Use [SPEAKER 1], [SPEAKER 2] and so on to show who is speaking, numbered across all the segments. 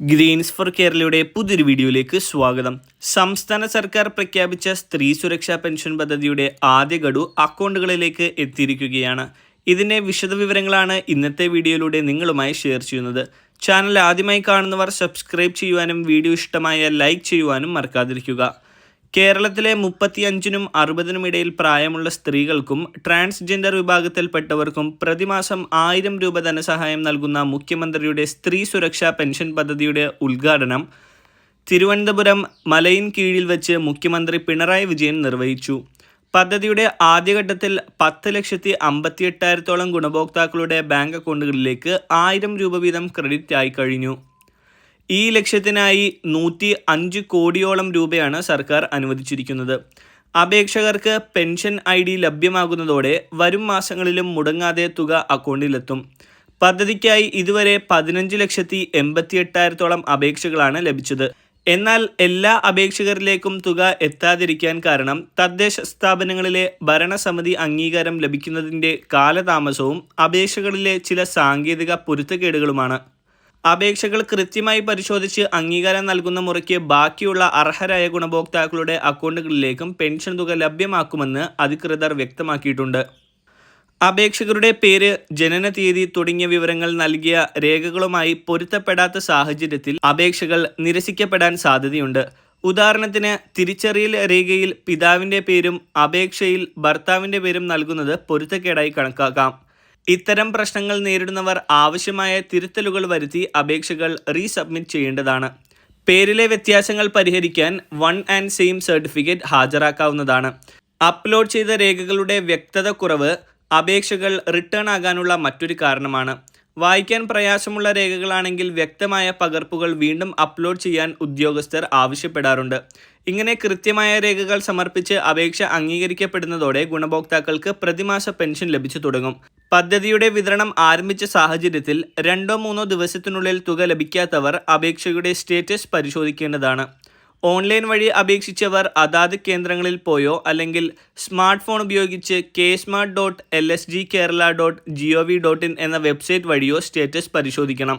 [SPEAKER 1] Green's four കേരളയുടെ പുതിയൊരു വീഡിയോയിലേക്ക് സ്വാഗതം. സംസ്ഥാന സർക്കാർ പ്രഖ്യാപിച്ച സ്ത്രീ സുരക്ഷാ പെൻഷൻ പദ്ധതിയുടെ ആദ്യ ഗഡു അക്കൗണ്ടുകളിലേക്ക് എത്തിയിരിക്കുകയാണ്. ഇതിന്റെ വിശദവിവരങ്ങളാണ് ഇന്നത്തെ വീഡിയോയിലൂടെ നിങ്ങളുമായി ഷെയർ ചെയ്യുന്നത്. ചാനൽ ആദ്യമായി കാണുന്നവർ സബ്സ്ക്രൈബ് ചെയ്യുവാനും വീഡിയോ ഇഷ്ടമായ ലൈക്ക് ചെയ്യുവാനും മറക്കാതിരിക്കുക. കേരളത്തിലെ മുപ്പത്തിയഞ്ചിനും അറുപതിനും ഇടയിൽ പ്രായമുള്ള സ്ത്രീകൾക്കും ട്രാൻസ്ജെൻഡർ വിഭാഗത്തിൽപ്പെട്ടവർക്കും പ്രതിമാസം ആയിരം രൂപ ധനസഹായം നൽകുന്ന മുഖ്യമന്ത്രിയുടെ സ്ത്രീ സുരക്ഷാ പെൻഷൻ പദ്ധതിയുടെ ഉദ്ഘാടനം തിരുവനന്തപുരം മലയിൻ കീഴിൽ വെച്ച് മുഖ്യമന്ത്രി പിണറായി വിജയൻ നിർവഹിച്ചു. പദ്ധതിയുടെ ആദ്യഘട്ടത്തിൽ പത്ത് ലക്ഷത്തി അമ്പത്തി എട്ടായിരത്തോളം ഗുണഭോക്താക്കളുടെ ബാങ്ക് അക്കൗണ്ടുകളിലേക്ക് ആയിരം രൂപ വീതം ക്രെഡിറ്റ് ആയി കഴിഞ്ഞു. ഈ ലക്ഷ്യത്തിനായി നൂറ്റി അഞ്ച് കോടിയോളം രൂപയാണ് സർക്കാർ അനുവദിച്ചിരിക്കുന്നത്. അപേക്ഷകർക്ക് പെൻഷൻ ഐ ഡി ലഭ്യമാകുന്നതോടെ വരും മാസങ്ങളിലും മുടങ്ങാതെ തുക അക്കൗണ്ടിലെത്തും. പദ്ധതിക്കായി ഇതുവരെ പതിനഞ്ച് ലക്ഷത്തി എൺപത്തി എട്ടായിരത്തോളം അപേക്ഷകളാണ് ലഭിച്ചത്. എന്നാൽ എല്ലാ അപേക്ഷകരിലേക്കും തുക എത്താതിരിക്കാൻ കാരണം തദ്ദേശ സ്ഥാപനങ്ങളിലെ ഭരണസമിതി അംഗീകാരം ലഭിക്കുന്നതിന്റെ കാലതാമസവും അപേക്ഷകളിലെ ചില സാങ്കേതിക പൊരുത്തക്കേടുകളുമാണ്. അപേക്ഷകൾ കൃത്യമായി പരിശോധിച്ച് അംഗീകാരം നൽകുന്ന മുറയ്ക്ക് ബാക്കിയുള്ള അർഹരായ ഗുണഭോക്താക്കളുടെ അക്കൗണ്ടുകളിലേക്കും പെൻഷൻ തുക ലഭ്യമാക്കുമെന്ന് അധികൃതർ വ്യക്തമാക്കിയിട്ടുണ്ട്. അപേക്ഷകരുടെ പേര് ജനന തീയതി തുടങ്ങിയ വിവരങ്ങൾ നൽകിയ രേഖകളുമായി പൊരുത്തപ്പെടാത്ത സാഹചര്യത്തിൽ അപേക്ഷകൾ നിരസിക്കപ്പെടാൻ സാധ്യതയുണ്ട്. ഉദാഹരണത്തിന് തിരിച്ചറിയൽ രേഖയിൽ പിതാവിന്റെ പേരും അപേക്ഷയിൽ ഭർത്താവിന്റെ പേരും നൽകുന്നത് പൊരുത്തക്കേടായി കണക്കാക്കാം. ഇത്തരം പ്രശ്നങ്ങൾ നേരിടുന്നവർ ആവശ്യമായ തിരുത്തലുകൾ വരുത്തി അപേക്ഷകൾ റീസബ്മിറ്റ് ചെയ്യേണ്ടതാണ്. പേരിലെ വ്യത്യാസങ്ങൾ പരിഹരിക്കാൻ വൺ ആൻഡ് സെയിം സർട്ടിഫിക്കറ്റ് ഹാജരാക്കാവുന്നതാണ്. അപ്ലോഡ് ചെയ്ത രേഖകളുടെ വ്യക്തത കുറവ് അപേക്ഷകൾ റിട്ടേൺ ആകാനുള്ള മറ്റൊരു കാരണമാണ്. വായിക്കാൻ പ്രയാസമുള്ള രേഖകളാണെങ്കിൽ വ്യക്തമായ പകർപ്പുകൾ വീണ്ടും അപ്ലോഡ് ചെയ്യാൻ ഉദ്യോഗസ്ഥർ ആവശ്യപ്പെടാറുണ്ട്. ഇങ്ങനെ കൃത്യമായ രേഖകൾ സമർപ്പിച്ച് അപേക്ഷ അംഗീകരിക്കപ്പെടുന്നതോടെ ഗുണഭോക്താക്കൾക്ക് പ്രതിമാസ പെൻഷൻ ലഭിച്ചു തുടങ്ങും. പദ്ധതിയുടെ വിതരണം ആരംഭിച്ച സാഹചര്യത്തിൽ രണ്ടോ മൂന്നോ ദിവസത്തിനുള്ളിൽ തുക ലഭിക്കാത്തവർ അപേക്ഷയുടെ സ്റ്റേറ്റസ് പരിശോധിക്കേണ്ടതാണ്. ഓൺലൈൻ വഴി അപേക്ഷിച്ചവർ അതാത് കേന്ദ്രങ്ങളിൽ പോയോ അല്ലെങ്കിൽ സ്മാർട്ട് ഫോൺ ഉപയോഗിച്ച് K smart dot L S G Kerala dot G O V dot in എന്ന വെബ്സൈറ്റ് വഴിയോ സ്റ്റേറ്റസ് പരിശോധിക്കണം.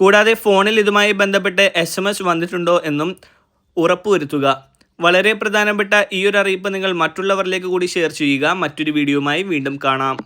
[SPEAKER 1] കൂടാതെ ഫോണിൽ ഇതുമായി ബന്ധപ്പെട്ട് എസ് എം എസ് വന്നിട്ടുണ്ടോ എന്നും ഉറപ്പുവരുത്തുക. വളരെ പ്രധാനപ്പെട്ട ഈ ഒരു അറിയിപ്പ് നിങ്ങൾ മറ്റുള്ളവരിലേക്ക് കൂടി ഷെയർ ചെയ്യുക. മറ്റൊരു വീഡിയോയുമായി വീണ്ടും കാണാം.